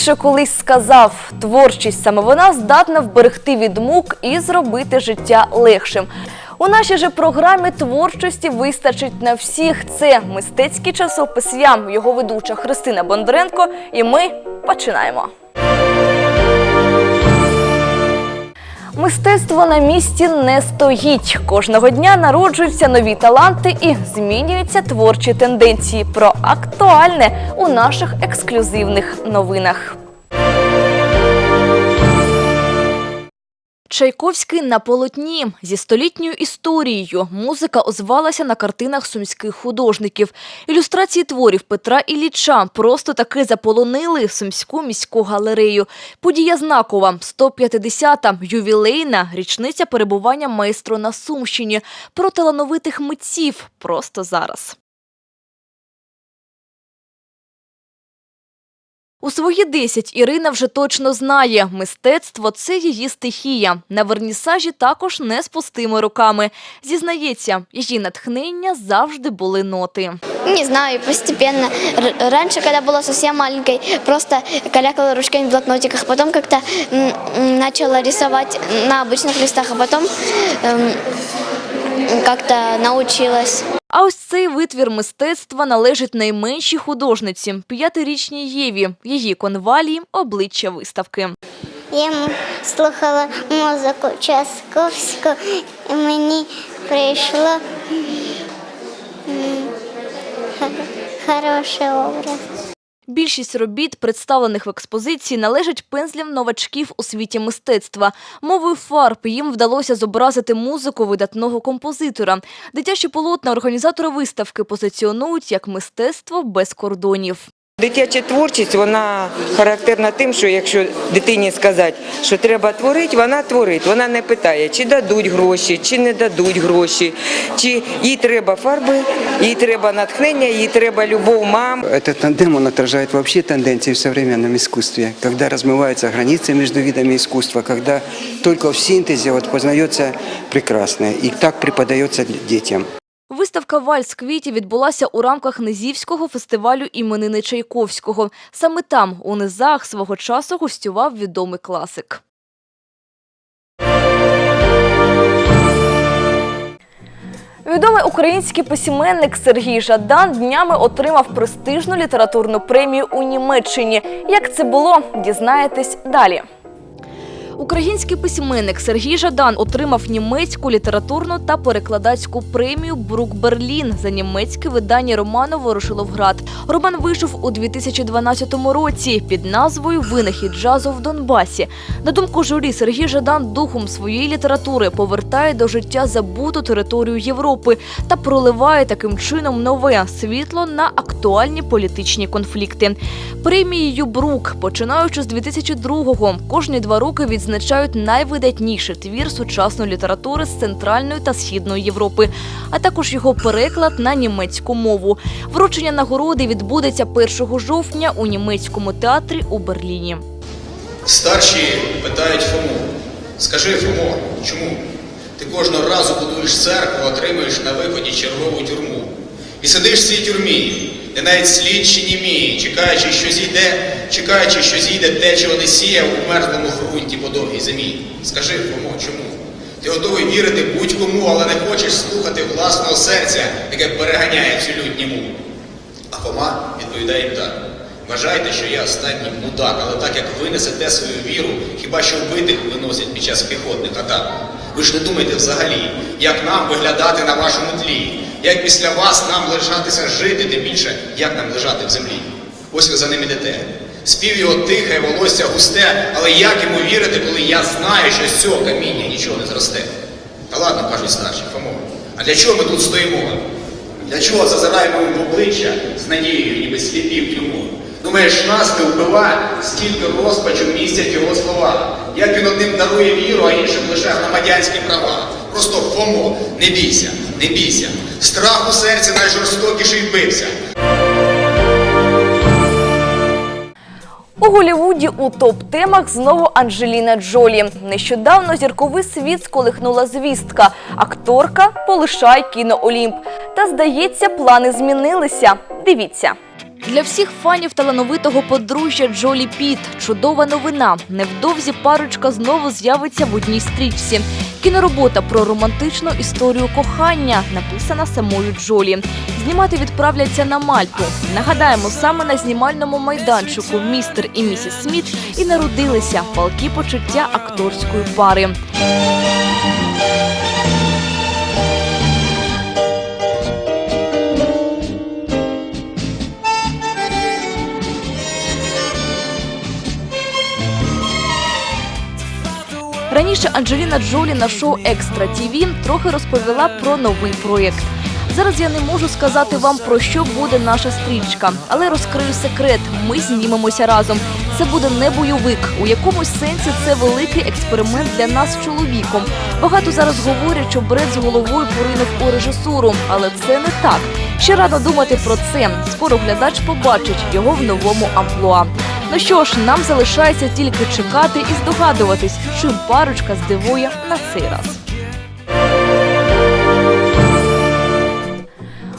Ніцше колись сказав, творчість саме вона здатна вберегти від мук і зробити життя легшим. У нашій же програмі творчості вистачить на всіх. Це мистецький часопис «Ям», його ведуча Христина Бондаренко. І ми починаємо. Мистецтво на місці не стоїть. Кожного дня народжуються нові таланти і змінюються творчі тенденції. Про актуальне у наших ексклюзивних новинах. Чайковський на полотні зі столітньою історією. Музика озвалася на картинах сумських художників. Ілюстрації творів Петра Ілліча просто таки заполонили сумську міську галерею. Подія знакова 150-та ювілейна річниця перебування майстру на Сумщині. Про талановитих митців просто зараз. У свої 10 Ірина вже точно знає, мистецтво – це її стихія. На вернісажі також не з пустими руками. Зізнається, її натхнення завжди були ноти. Не знаю, постепенно. Р- раньше, когда была совсем маленькой, просто калякала ручками в блокнотиках, потом как-то м, м, начала рисовать на обычных листах, а потом эм, как-то научилась. А ось цей витвір мистецтва належить найменшій художниці – п'ятирічній Єві. Її конвалії – обличчя виставки. Я слухала музику Часковську, і мені прийшло хороший образ. Більшість робіт, представлених в експозиції, належать пензлям новачків у світі мистецтва. Мовою фарб їм вдалося зобразити музику видатного композитора. Дитячі полотна організатори виставки позиціонують як мистецтво без кордонів. Дитяча творчість вона характерна тим, що якщо дитині сказати, що треба творити, вона творить. Вона не питає, чи дадуть гроші, чи не дадуть гроші, чи їй треба фарби, їй треба натхнення, їй треба любов мам. Этот тандем, он отражает вообще тенденции в современном искусстве, когда размываются границы между видами искусства, когда только в синтезе вот познается прекрасное, и так преподается детям. Виставка «Вальс квітів» відбулася у рамках Низівського фестивалю іменини Чайковського. Саме там, у низах, свого часу гостював відомий класик. Відомий український письменник Сергій Жадан днями отримав престижну літературну премію у Німеччині. Як це було, дізнаєтесь далі. Український письменник Сергій Жадан отримав німецьку літературну та перекладацьку премію Брук Берлін за німецьке видання роману Ворошиловград. Роман вийшов у 2012 році під назвою Винахід джазу в Донбасі. На думку журі, Сергій Жадан духом своєї літератури повертає до життя забуту територію Європи та проливає таким чином нове світло на актуальні політичні конфлікти. Премією Брук, починаючи з 2002-го, кожні два роки відзначають найвидатніший твір сучасної літератури з центральної та східної Європи, а також його переклад на німецьку мову. Вручення нагороди відбудеться 1 жовтня у німецькому театрі у Берліні. Старші питають Фому. Скажи, Фомо, чому? Ти кожного разу будуєш церкву, отримуєш на виході чергову тюрму. І сидиш в цій тюрмі, де навіть слідчі німії, чекаючи, що зійде, чекаючи, що зійде тече Одесія у мерзлому ґрунті по довгій зимі. Скажи, Фомо, чому? Ти готовий вірити будь-кому, але не хочеш слухати власного серця, яке переганяє всю лють німу. А Фома відповідає їм так. Вважайте, що я останній мудак, але так як ви несете свою віру, хіба що вбитих виносять під час піхотних атак. Ви ж не думайте взагалі, як нам виглядати на вашому тлі, як після вас нам лишатися жити, тим більше, як нам лежати в землі. Ось ви за ним ідете. Спів його тихе, волосся густе, але як йому вірити, коли я знаю, що з цього каміння нічого не зросте? Та ладно, кажуть старші, Фомо, а для чого ми тут стоїмо? Для чого зазираємо в обличчя з надією, ніби сліпі в тюрму? Думаєш, нас не вбива, стільки розпачу містять його слова. Як він одним дарує віру, а іншим лише громадянські права. Просто Фомо, не бійся, не бійся. Страх у серці найжорстокіший вбився. У Голівуді у топ-темах знову Анджеліна Джолі. Нещодавно зірковий світ сколихнула звістка. Акторка полишає кіно Олімп. Та здається, плани змінилися. Дивіться. Для всіх фанів талановитого подружжя Джолі Піт чудова новина. Невдовзі парочка знову з'явиться в одній стрічці. Кіноробота про романтичну історію кохання, написана самою Джолі. Знімати відправляться на Мальту. Нагадаємо, саме на знімальному майданчику містер і місіс Сміт і народилися палкі почуття акторської пари. Раніше Анджеліна Джолі на шоу Екстра ТІВІ трохи розповіла про новий проєкт. Зараз я не можу сказати вам про що буде наша стрічка, але розкрию секрет. Ми знімемося разом. Це буде не бойовик. У якомусь сенсі це великий експеримент для нас з чоловіком. Багато зараз говорять, що Бред з головою поринув у режисуру, але це не так. Ще рано думати про це. Скоро глядач побачить його в новому амплуа. Ну що ж, нам залишається тільки чекати і здогадуватись, чим парочка здивує на цей раз.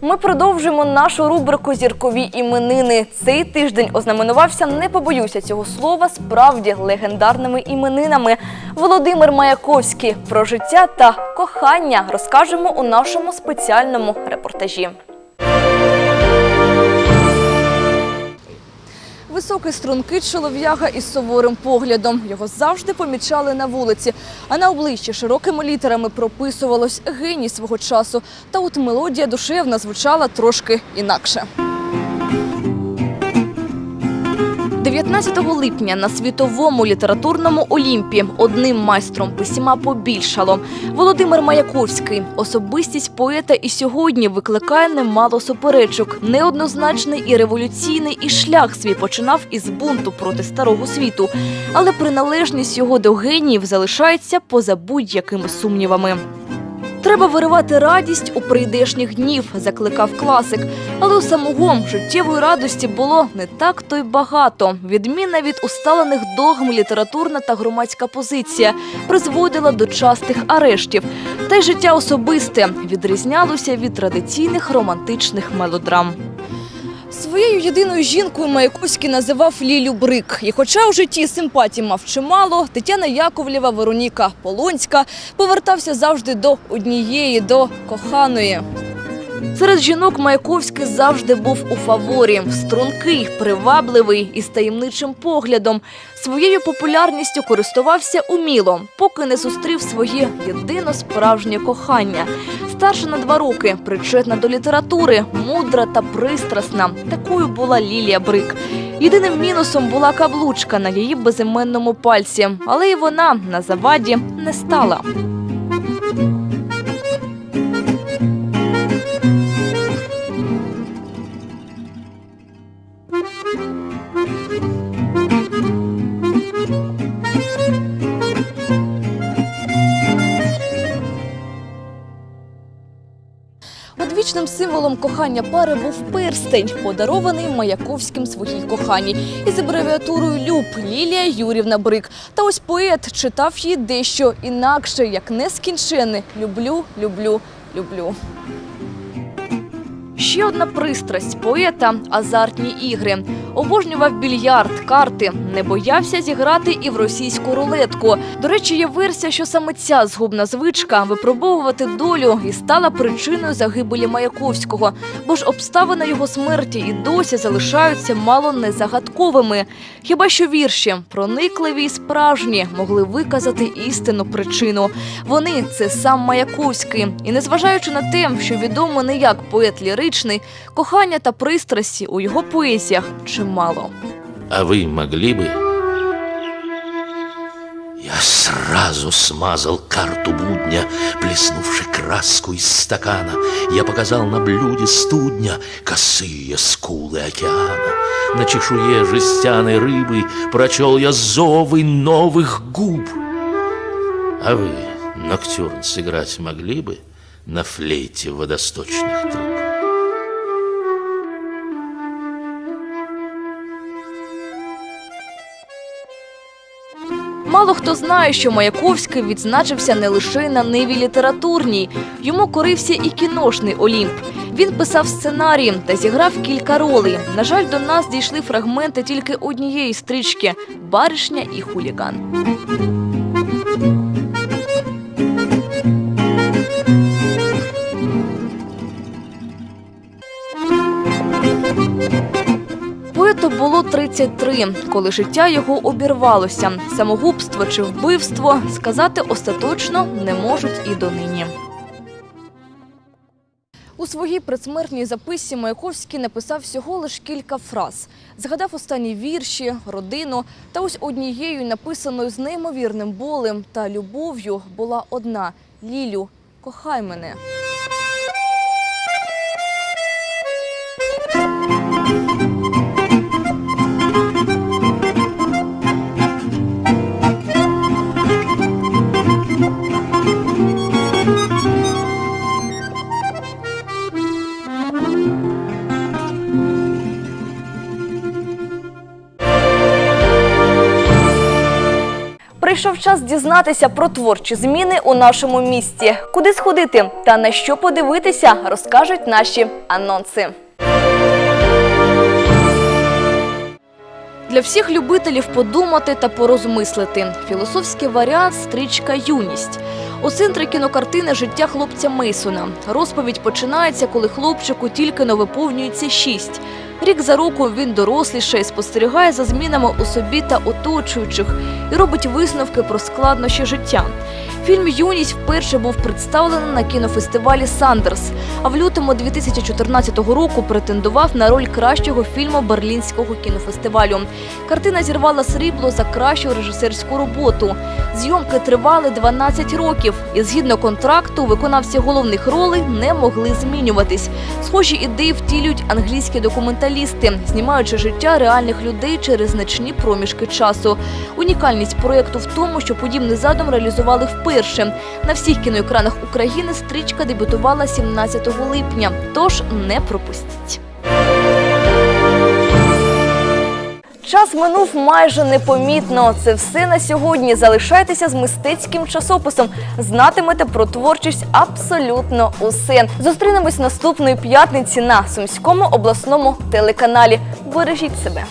Ми продовжуємо нашу рубрику Зіркові іменини. Цей тиждень ознаменувався, не побоюся цього слова, справді легендарними іменинами. Володимир Маяковський про життя та кохання розкажемо у нашому спеціальному репортажі. Високий стрункий чолов'яга із суворим поглядом. Його завжди помічали на вулиці, а на обличчі широкими літерами прописувалось геній свого часу. Та от мелодія душевна звучала трошки інакше. 19 липня на світовому літературному Олімпі одним майстром письма побільшало. Володимир Маяковський, особистість поета, і сьогодні викликає немало суперечок. Неоднозначний і революційний і шлях свій починав із бунту проти старого світу, але приналежність його до геніїв залишається поза будь-якими сумнівами. Треба виривати радість у прийдешніх днів, закликав класик. Але у самого життєвої радості було не так то й багато. Відміна від усталених догм літературна та громадська позиція призводила до частих арештів. Та й життя особисте відрізнялося від традиційних романтичних мелодрам. Своєю єдиною жінкою Маяковський називав Лілю Брик. І хоча у житті симпатій мав чимало, Тетяна Яковлєва, Вероніка Полонська повертався завжди до однієї, до коханої. Серед жінок Маяковський завжди був у фаворі. Стрункий, привабливий і з таємничим поглядом. Своєю популярністю користувався уміло, поки не зустрів своє єдино справжнє кохання. Старша на два роки, причетна до літератури, мудра та пристрасна. Такою була Лілія Брик. Єдиним мінусом була каблучка на її безіменному пальці, але і вона на заваді не стала. Символом кохання пари був перстень, подарований Маяковським своїй коханій. Із абревіатурою Люб Лілія Юрівна Брик. Та ось поет читав її дещо інакше, як нескінченне Люблю, люблю, люблю. Ще одна пристрасть поета азартні ігри. Обожнював більярд, карти, не боявся зіграти і в російську рулетку. До речі, є версія, що саме ця згубна звичка випробовувати долю і стала причиною загибелі Маяковського, бо ж обставини його смерті і досі залишаються мало не загадковими. Хіба що вірші, проникливі й справжні, могли виказати істинну причину. Вони це сам Маяковський. І незважаючи на те, що відомо не як поет ліричний, кохання та пристрасті у його поезіях чимало. А вы могли бы... Я сразу смазал карту будня, Плеснувши краску из стакана. Я показал на блюде студня Косые скулы океана. На чешуе жестяной рыбы Прочел я зовы новых губ. А вы, Ноктюрн, сыграть могли бы На флейте водосточных труб? Мало хто знає, що Маяковський відзначився не лише на ниві літературній. Йому корився і кіношний Олімп. Він писав сценарії та зіграв кілька ролей. На жаль, до нас дійшли фрагменти тільки однієї стрічки Баришня і хуліган. Поету було 33, коли життя його обірвалося. Самогубство чи вбивство сказати остаточно не можуть і донині. У своїй предсмертній записці Маяковський написав всього лиш кілька фраз. Згадав останні вірші, родину. Та ось однією написаною з неймовірним болем та любов'ю була одна – Лілю, кохай мене. Прийшов час дізнатися про творчі зміни у нашому місті. Куди сходити та на що подивитися, розкажуть наші анонси. Для всіх любителів подумати та порозмислити. Філософський варіант стрічка Юність. У центрі кінокартини життя хлопця Мейсона. Розповідь починається, коли хлопчику тільки но виповнюється шість. Рік за роком він доросліше і спостерігає за змінами у собі та оточуючих і робить висновки про складнощі життя. Фільм Юність вперше був представлений на кінофестивалі Сандерс, а в лютому 2014 року претендував на роль кращого фільму Берлінського кінофестивалю. Картина зірвала срібло за кращу режисерську роботу. Зйомки тривали 12 років, і згідно контракту виконавці головних ролей не могли змінюватись. Схожі ідеї втілюють англійські документалісти, знімаючи життя реальних людей через значні проміжки часу. Унікальність проєкту в тому, що подібний задум реалізували вперше. На всіх кіноекранах України стрічка дебютувала 17 липня, тож не пропустіть. Час минув майже непомітно. Це все на сьогодні. Залишайтеся з мистецьким часописом. Знатимете про творчість абсолютно усе. Зустрінемось наступної п'ятниці на Сумському обласному телеканалі. Бережіть себе.